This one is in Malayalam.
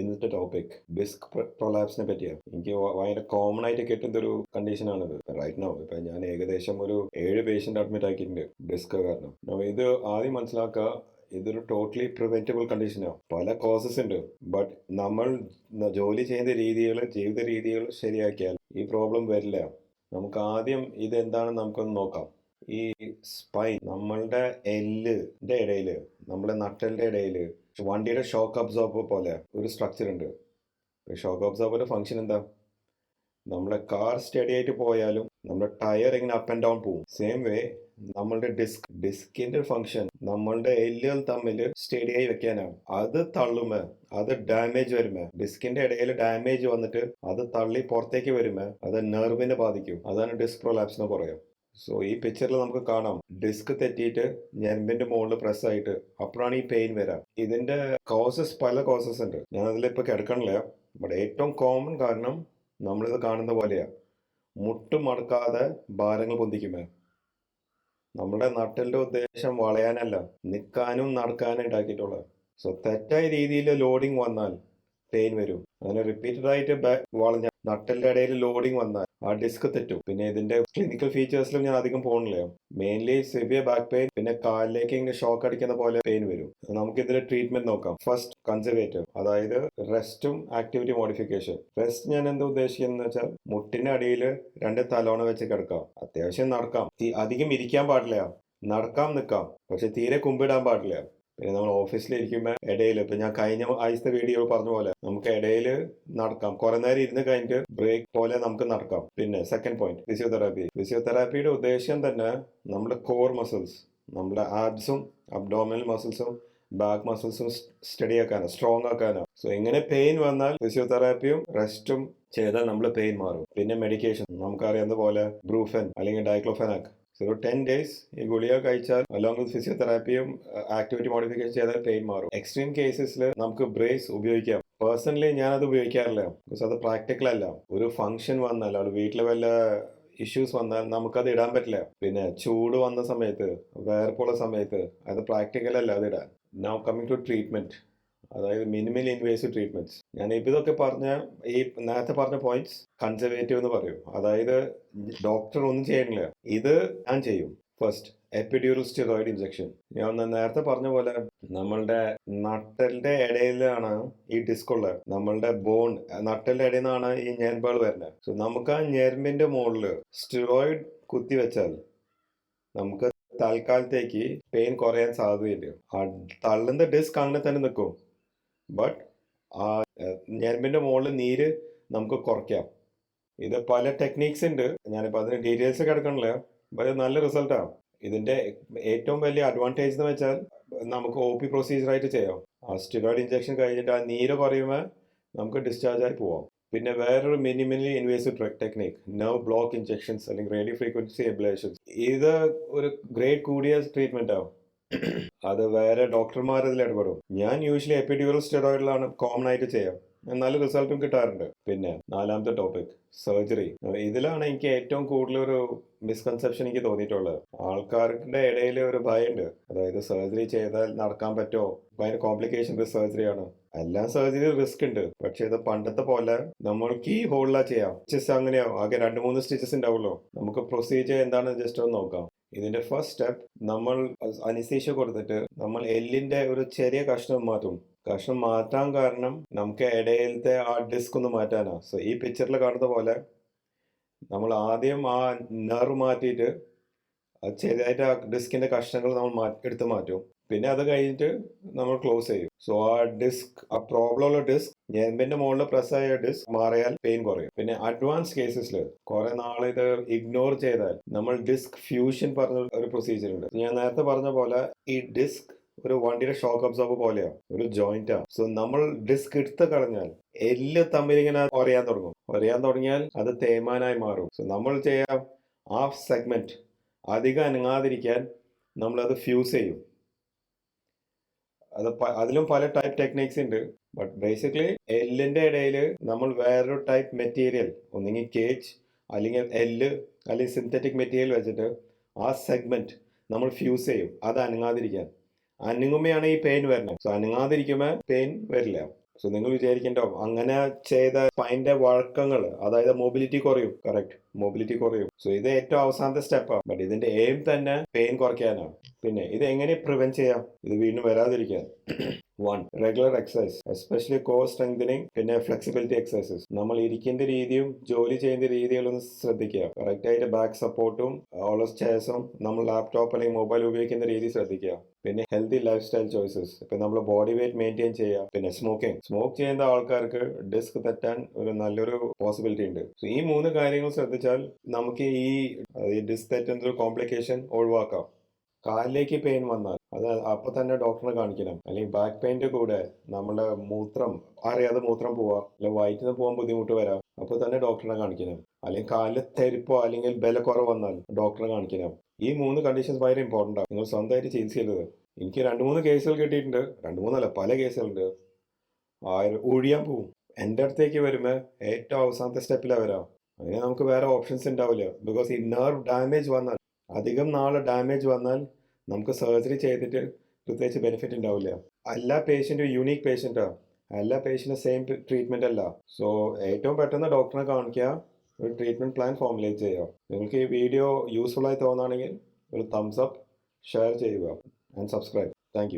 ഇന്നത്തെ ടോപ്പിക് ഡിസ്ക് പ്രൊലാപ്സിനെ പറ്റിയാണ് എനിക്ക് ഭയങ്കര കോമൺ ആയിട്ട് കിട്ടുന്ന ഒരു കണ്ടീഷനാണിത് റൈറ്റ് നോ ഇപ്പൊ ഞാൻ ഏകദേശം ഒരു ഏഴ് പേഷ്യന്റ് അഡ്മിറ്റ് ആക്കിയിട്ടുണ്ട് ഡിസ്ക് കാരണം. ഇത് ആദ്യം മനസ്സിലാക്കുക ഇതൊരു ടോട്ടലി പ്രിവെന്റബിൾ കണ്ടീഷനാണ് പല കോസസ് ഉണ്ട്. ബട്ട് നമ്മൾ ജോലി ചെയ്യുന്ന രീതികൾ ജീവിത രീതികൾ ശരിയാക്കിയാൽ ഈ പ്രോബ്ലം വരില്ല. നമുക്ക് ആദ്യം ഇത് എന്താണെന്ന് നമുക്കൊന്ന് നോക്കാം. ഈ സ്പൈൻ നമ്മളുടെ എല്ലിന്റെ ഇടയിൽ നമ്മളെ നട്ടലിന്റെ ഇടയിൽ വണ്ടിയുടെ ഷോക്ക് അബ്സോർബർ പോലെ ഒരു സ്ട്രക്ചർ ഉണ്ട്. ഷോക്ക് അബ്സോർബറിന്റെ ഫംഗ്ഷൻ എന്താ? നമ്മളെ കാർ സ്റ്റഡി ആയിട്ട് പോയാലും നമ്മുടെ ടയർ ഇങ്ങനെ അപ്പ് ആൻഡ് ഡൗൺ പോകും സെയിം വേ നമ്മളുടെ ഡിസ്ക് ഡിസ്കിന്റെ ഫംഗ്ഷൻ നമ്മളുടെ എല്ലുകൾ തമ്മിൽ സ്റ്റഡി ആയി വെക്കാനാണ് അത് തള്ളുമേ അത് ഡാമേജ് വരുമേ. ഡിസ്കിന്റെ ഇടയിൽ ഡാമേജ് വന്നിട്ട് അത് തള്ളി പുറത്തേക്ക് വരുമേ അത് നെർവിനെ ബാധിക്കും. അതാണ് ഡിസ്ക് പ്രൊലാപ്സ് എന്ന് പറയാം. സോ ഈ പിക്ചറിൽ നമുക്ക് കാണാം. ഡിസ്ക് തെറ്റിയിട്ട് ഞരമ്പിന്റെ മുകളിൽ പ്രസ് ആയിട്ട് അപ്പോഴാണ് ഈ പെയിൻ വരാം. ഇതിന്റെ കോസസ് പല കോസസ് ഉണ്ട്. ഞാൻ അതിലിപ്പോ കിടക്കണില്ല. ബട്ട് ഏറ്റവും കോമൺ കാരണം നമ്മളിത് കാണുന്ന പോലെയാ. മുട്ട് മടക്കാതെ ഭാരങ്ങൾ പൊന്തിക്കുമേ. നമ്മുടെ നട്ടലിന്റെ ഉദ്ദേശം വളയാനല്ല നിൽക്കാനും നടക്കാനും ഉണ്ടാക്കിയിട്ടുള്ളത് സോ തെറ്റായ രീതിയിൽ ലോഡിങ് വന്നാൽ പെയിൻ വരും. അങ്ങനെ റിപ്പീറ്റഡ് ആയിട്ട് വളഞ്ഞ നട്ടലിന്റെ ഇടയിൽ ലോഡിങ് വന്നാൽ ആ ഡിസ്ക് തെറ്റും. പിന്നെ ഇതിന്റെ ക്ലിനിക്കൽ ഫീച്ചേഴ്സിലും ഞാൻ അധികം പോകണില്ല മെയിൻലി സിവിയർ ബാക്ക് പെയിൻ പിന്നെ കാലിലേക്ക് ഇങ്ങനെ ഷോക്ക് അടിക്കുന്ന പോലെ പെയിൻ വരും. നമുക്ക് ഇതിന്റെ ട്രീറ്റ്മെന്റ് നോക്കാം. ഫസ്റ്റ് കൺസർവേറ്റീവ് അതായത് റെസ്റ്റും ആക്ടിവിറ്റി മോഡിഫിക്കേഷൻ റെസ്റ്റ് ഞാൻ എന്താ ഉദ്ദേശിക്കുന്നത് വെച്ചാൽ മുട്ടിന്റെ അടിയിൽ രണ്ട് തലോണ വെച്ച് കിടക്കാം. അത്യാവശ്യം നടക്കാം. അധികം ഇരിക്കാൻ പാടില്ല. നടക്കാം നിൽക്കാം. പക്ഷെ തീരെ കുമ്പിടാൻ പാടില്ല. പിന്നെ നമ്മൾ ഓഫീസിലിരിക്കുമ്പോൾ ഇടയിൽ ഇപ്പൊ ഞാൻ കഴിഞ്ഞ ആഴ്ചത്തെ വീഡിയോ പറഞ്ഞ പോലെ നമുക്ക് ഇടയിൽ നടക്കാം. കുറെ നേരം ഇരുന്ന് കഴിഞ്ഞിട്ട് ബ്രേക്ക് പോലെ നമുക്ക് നടക്കാം. പിന്നെ സെക്കൻഡ് പോയിന്റ് ഫിസിയോതെറാപ്പി ഫിസിയോതെറാപ്പിയുടെ ഉദ്ദേശം തന്നെ നമ്മുടെ കോർ മസിൽസ് നമ്മുടെ ആബ്സും അബ്ഡോമിനൽ മസിൽസും ബാക്ക് മസിൽസും സ്റ്റഡി ആക്കാനാണ് സ്ട്രോങ് ആക്കാനാണ് സോ ഇങ്ങനെ പെയിൻ വന്നാൽ ഫിസിയോതെറാപ്പിയും റെസ്റ്റും ചെയ്താൽ നമ്മൾ പെയിൻ മാറും. പിന്നെ മെഡിക്കേഷൻ നമുക്കറിയാവുന്ന പോലെ ബ്രൂഫെൻ അല്ലെങ്കിൽ ഡൈക്ലോഫെനാക് സോ ടെൻ ഡേയ്സ് ഈ ഗുളിക കഴിച്ചാൽ അലോങ് വിത്ത് ഫിസിയോതെറാപ്പിയും ആക്ടിവിറ്റി മോഡിഫിക്കേഷൻ ചെയ്താൽ പെയിൻ മാറും. എക്സ്ട്രീം കേസസിൽ നമുക്ക് ബ്രേസ് ഉപയോഗിക്കാം. പേഴ്സണലി ഞാനത് ഉപയോഗിക്കാറില്ല. ബിക്കോസ് അത് പ്രാക്ടിക്കൽ അല്ല. ഒരു ഫംഗ്ഷൻ വന്നാൽ അവിടെ വീട്ടിൽ വല്ല ഇഷ്യൂസ് വന്നാൽ നമുക്കത് ഇടാൻ പറ്റില്ല. പിന്നെ ചൂട് വന്ന സമയത്ത് വേർപ്പുള്ള സമയത്ത് അത് പ്രാക്ടിക്കൽ അല്ല അത് ഇടാൻ. നൗ കമ്മിങ് ടു ട്രീറ്റ്മെന്റ് അതായത് മിനിമൽ ഇൻവേസീവ് ട്രീറ്റ്മെന്റ്സ് ഞാൻ ഇതൊക്കെ പറഞ്ഞ ഈ നേരത്തെ പറഞ്ഞ പോയിന്റ്സ് കൺസർവേറ്റീവ് എന്ന് പറയും. അതായത് ഡോക്ടർ ഒന്നും ചെയ്യണില്ല. ഇത് ഞാൻ ചെയ്യും. ഫസ്റ്റ് എപ്പിഡ്യൂറൽ സ്റ്റിറോയിഡ് ഇഞ്ചക്ഷൻ ഞാൻ നേരത്തെ പറഞ്ഞ പോലെ നമ്മളുടെ നട്ടലിന്റെ ഇടയിലാണ് ഈ ഡിസ്ക് ഉള്ളത്. നമ്മളുടെ ബോൺ നട്ടലിന്റെ ഇടയിൽ നിന്നാണ് ഈ ഞരമ്പുകൾ വരുന്നത്. സോ നമുക്ക് ആ ഞെരമ്പിന്റെ മുകളിൽ സ്റ്റിറോയിഡ് കുത്തിവെച്ചാൽ നമുക്ക് തൽക്കാലത്തേക്ക് പെയിൻ കുറയാൻ സാധ്യതയില്ല. ആ തള്ളുന്ന ഡിസ്ക് അങ്ങനെ തന്നെ നിൽക്കും. ബട്ട് ആ ഞരമ്പിന്റെ മുകളിൽ നീര് നമുക്ക് കുറയ്ക്കാം. ഇത് പല ടെക്നീക്സ് ഉണ്ട്. ഞാനിപ്പോൾ അതിന് ഡീറ്റെയിൽസ് കിടക്കണില്ല പക്ഷേ നല്ല റിസൾട്ടാണ് ഇതിന്റെ ഏറ്റവും വലിയ അഡ്വാന്റേജ് എന്ന് വെച്ചാൽ നമുക്ക് ഒ പി പ്രൊസീജിയറായിട്ട് ചെയ്യാം. ആ സ്റ്റിറോയിഡ് ഇഞ്ചക്ഷൻ കഴിഞ്ഞിട്ട് ആ നീര് കുറയുമ്പോൾ നമുക്ക് ഡിസ്ചാർജ് ആയി പോവാം. പിന്നെ വേറൊരു minimally invasive technique nerve block injections അല്ലെങ്കിൽ റേഡിയോ ഫ്രീക്വൻസി എബിലേഷൻസ് ഇത് ഒരു ഗ്രേഡ് കൂടിയ ട്രീറ്റ്മെന്റ് ആവും അത് വേറെ ഡോക്ടർമാർ ഇതിൽ ഇടപെടും ഞാൻ യൂഷ്വലി എപ്പിഡ്യൂറൽ സ്റ്റെറോയിഡിലാണ് കോമൺ ആയിട്ട് ചെയ്യാം. നല്ല റിസൾട്ടും കിട്ടാറുണ്ട്. പിന്നെ നാലാമത്തെ ടോപ്പിക് സർജറി ഇതിലാണ് എനിക്ക് ഏറ്റവും കൂടുതൽ ഒരു മിസ്കൺസെപ്ഷൻ എനിക്ക് തോന്നിയിട്ടുള്ളത്. ആൾക്കാരുടെ ഇടയിൽ ഒരു ഭയമുണ്ട് അതായത് സർജറി ചെയ്താൽ നടക്കാൻ പറ്റുമോ ഭയങ്കര കോംപ്ലിക്കേഷൻ സർജറിയാണ് എല്ലാ സർജറി റിസ്ക് ഉണ്ട്. പക്ഷെ ഇത് പണ്ടത്തെ പോലെ നമ്മൾക്ക് ഈ ഹോളിലാ ചെയ്യാം. സ്റ്റിച്ചസ് അങ്ങനെയാവും. ആകെ രണ്ട് മൂന്ന് സ്റ്റിച്ചസ് ഉണ്ടാവുള്ളൂ നമുക്ക് പ്രൊസീജിയർ എന്താണെന്ന് ജസ്റ്റ് ഒന്ന് നോക്കാം. ഇതിന്റെ ഫസ്റ്റ് സ്റ്റെപ്പ് നമ്മൾ അനിസ്തീഷ്യ കൊടുത്തിട്ട് നമ്മൾ എല്ലിന്റെ ഒരു ചെറിയ കഷ്ണം മാറ്റും. കഷ്ണം മാറ്റാൻ കാരണം നമുക്ക് ഇടയിലത്തെ ആ ഡിസ്ക് ഒന്ന് മാറ്റാനാ. സോ ഈ പിക്ചറിൽ കാണുന്ന പോലെ നമ്മൾ ആദ്യം ആ നെർ മാറ്റിയിട്ട് ചെറിയതായിട്ട് ആ ഡിസ്കിന്റെ കഷ്ണങ്ങൾ നമ്മൾ എടുത്ത് മാറ്റും. പിന്നെ അത് കഴിഞ്ഞിട്ട് നമ്മൾ ക്ലോസ് ചെയ്യും. സോ ആ ഡിസ്ക് ആ പ്രോബ്ലം ഉള്ള ഡിസ്ക് ഞെമ്പിന്റെ മുകളിൽ പ്രസ് ആയ ഡിസ്ക് മാറിയാൽ പെയിൻ കുറയും. പിന്നെ അഡ്വാൻസ് കേസസിൽ കുറെ നാൾ ഇത് ഇഗ്നോർ ചെയ്താൽ നമ്മൾ ഡിസ്ക് ഫ്യൂഷൻ പറഞ്ഞ ഒരു പ്രൊസീജിയർ ഉണ്ട്. ഞാൻ നേരത്തെ പറഞ്ഞ പോലെ ഈ ഡിസ്ക് ഒരു വണ്ടിയുടെ ഷോക്ക് അബ്സോർബ് പോലെയാണ് ഒരു ജോയിന്റ് ആണ് സോ നമ്മൾ ഡിസ്ക് എടുത്ത് കളഞ്ഞാൽ എല്ല് തമ്മിൽ ഇങ്ങനെ ഒരയാൻ തുടങ്ങും. ഒരയാൻ തുടങ്ങിയാൽ അത് തേമാനായി മാറും. സോ നമ്മൾ ചെയ്യാം ആ സെഗ്മെന്റ് അധികം അനങ്ങാതിരിക്കാൻ നമ്മളത് ഫ്യൂസ് ചെയ്യും. അത് അതിലും പല ടൈപ്പ് ടെക്നിക്സ് ഉണ്ട് ബട്ട് ബേസിക്കലി എല്ലിന്റെ ഇടയിൽ നമ്മൾ വേറൊരു ടൈപ്പ് മെറ്റീരിയൽ ഒന്നെങ്കിൽ കേജ് അല്ലെങ്കിൽ എല്ല് അല്ലെങ്കിൽ സിന്തറ്റിക് മെറ്റീരിയൽ വെച്ചിട്ട് ആ സെഗ്മെന്റ് നമ്മൾ ഫ്യൂസ് ചെയ്യും. അത് അനങ്ങാതിരിക്കാൻ. അനങ്ങുമ്പോഴാണ് ഈ പെയിൻ വരുന്നത്. സോ അനങ്ങാതിരിക്കുമ്പോൾ പെയിൻ വരില്ല. സോ നിങ്ങൾ വിചാരിക്കണ്ടാവും അങ്ങനെ ചെയ്ത സ്പൈന്റെ വഴക്കങ്ങൾ അതായത് മൊബിലിറ്റി കുറയും കറക്റ്റ് മൊബിലിറ്റി കുറയും. സോ ഇത് ഏറ്റവും അവസാനത്തെ സ്റ്റെപ്പാണ് ബട്ട് ഇതിന്റെ എയിം തന്നെ പെയിൻ കുറയ്ക്കാനാണ്. പിന്നെ ഇത് എങ്ങനെ പ്രിവെന്റ് ചെയ്യാം? ഇത് വീണ്ടും വരാതിരിക്കാൻ. One regular exercise especially core strengthening പിന്നെ ഫ്ലെക്സിബിലിറ്റി എക്സസൈസസ് നമ്മൾ ഇരിക്കുന്ന രീതിയും ജോലി ചെയ്യുന്ന രീതികളൊന്നും ശ്രദ്ധിക്കുക. കറക്റ്റ് ആയിട്ട് ബാക്ക് സപ്പോർട്ടും ഓളസ് ചെയർസും നമ്മൾ ലാപ്ടോപ്പ് അല്ലെങ്കിൽ മൊബൈൽ ഉപയോഗിക്കുന്ന രീതി ശ്രദ്ധിക്കുക. പിന്നെ ഹെൽത്തി ലൈഫ് സ്റ്റൈൽ ചോയ്സസ് ഇപ്പൊ നമ്മൾ ബോഡി വെയിറ്റ് മെയിന്റെയിൻ ചെയ്യുക. പിന്നെ സ്മോക്കിംഗ് സ്മോക്ക് ചെയ്യുന്ന ആൾക്കാർക്ക് ഡിസ്ക് തെറ്റാൻ ഒരു നല്ലൊരു പോസിബിലിറ്റി ഉണ്ട്. ഈ മൂന്ന് കാര്യങ്ങൾ ശ്രദ്ധിച്ചാൽ നമുക്ക് ഈ ഡിസ്ക് തെറ്റുന്ന ഒരു കോംപ്ലിക്കേഷൻ ഒഴിവാക്കാം. കാലിലേക്ക് പെയിൻ വന്നാൽ അത് അപ്പൊ തന്നെ ഡോക്ടറെ കാണിക്കണം. അല്ലെങ്കിൽ ബാക്ക് പെയിന്റെ കൂടെ നമ്മുടെ മൂത്രം അറിയാതെ മൂത്രം പോവാ അല്ലെങ്കിൽ വയറ്റിന് പോകാൻ ബുദ്ധിമുട്ട് വരാം അപ്പൊ തന്നെ ഡോക്ടറെ കാണിക്കണം. അല്ലെങ്കിൽ കാലിൽ തെരുപ്പോ അല്ലെങ്കിൽ ബലക്കുറവ് വന്നാൽ ഡോക്ടറെ കാണിക്കണം. ഈ മൂന്ന് കണ്ടീഷൻസ് ഭയങ്കര ഇമ്പോർട്ടന്റ് ആണ് നിങ്ങൾ സ്വന്തമായിട്ട് ചികിത്സ ചെയ്തത് എനിക്ക് രണ്ട് മൂന്ന് കേസുകൾ കിട്ടിയിട്ടുണ്ട്. രണ്ട് മൂന്നല്ല പല കേസുകളുണ്ട് ആയിരം ഒഴിയാൻ പോവും. എന്റെ അടുത്തേക്ക് വരുമ്പോൾ ഏറ്റവും അവസാനത്തെ സ്റ്റെപ്പിലാണ് വരാം. അങ്ങനെ നമുക്ക് വേറെ ഓപ്ഷൻസ് ഉണ്ടാവില്ല. ബിക്കോസ് ഈ നെർവ് ഡാമേജ് വന്നാൽ അധികം നാൾ ഡാമേജ് വന്നാൽ നമുക്ക് സർജറി ചെയ്തിട്ട് പ്രത്യേകിച്ച് ബെനിഫിറ്റ് ഉണ്ടാവില്ല. എല്ലാ പേഷ്യന്റും യുണീക്ക് പേഷ്യന്റാണ് എല്ലാ പേഷ്യന്റും സെയിം ട്രീറ്റ്മെന്റ് അല്ല. സോ ഏറ്റവും പെട്ടെന്ന് ഡോക്ടറെ കാണിക്കുക ഒരു ട്രീറ്റ്മെന്റ് പ്ലാൻ ഫോർമുലേറ്റ് ചെയ്യുക. നിങ്ങൾക്ക് ഈ വീഡിയോ യൂസ്ഫുൾ ആയി തോന്നുകയാണെങ്കിൽ ഒരു തംസ് അപ്പ് ഷെയർ ചെയ്യുക ആൻഡ് സബ്സ്ക്രൈബ് താങ്ക്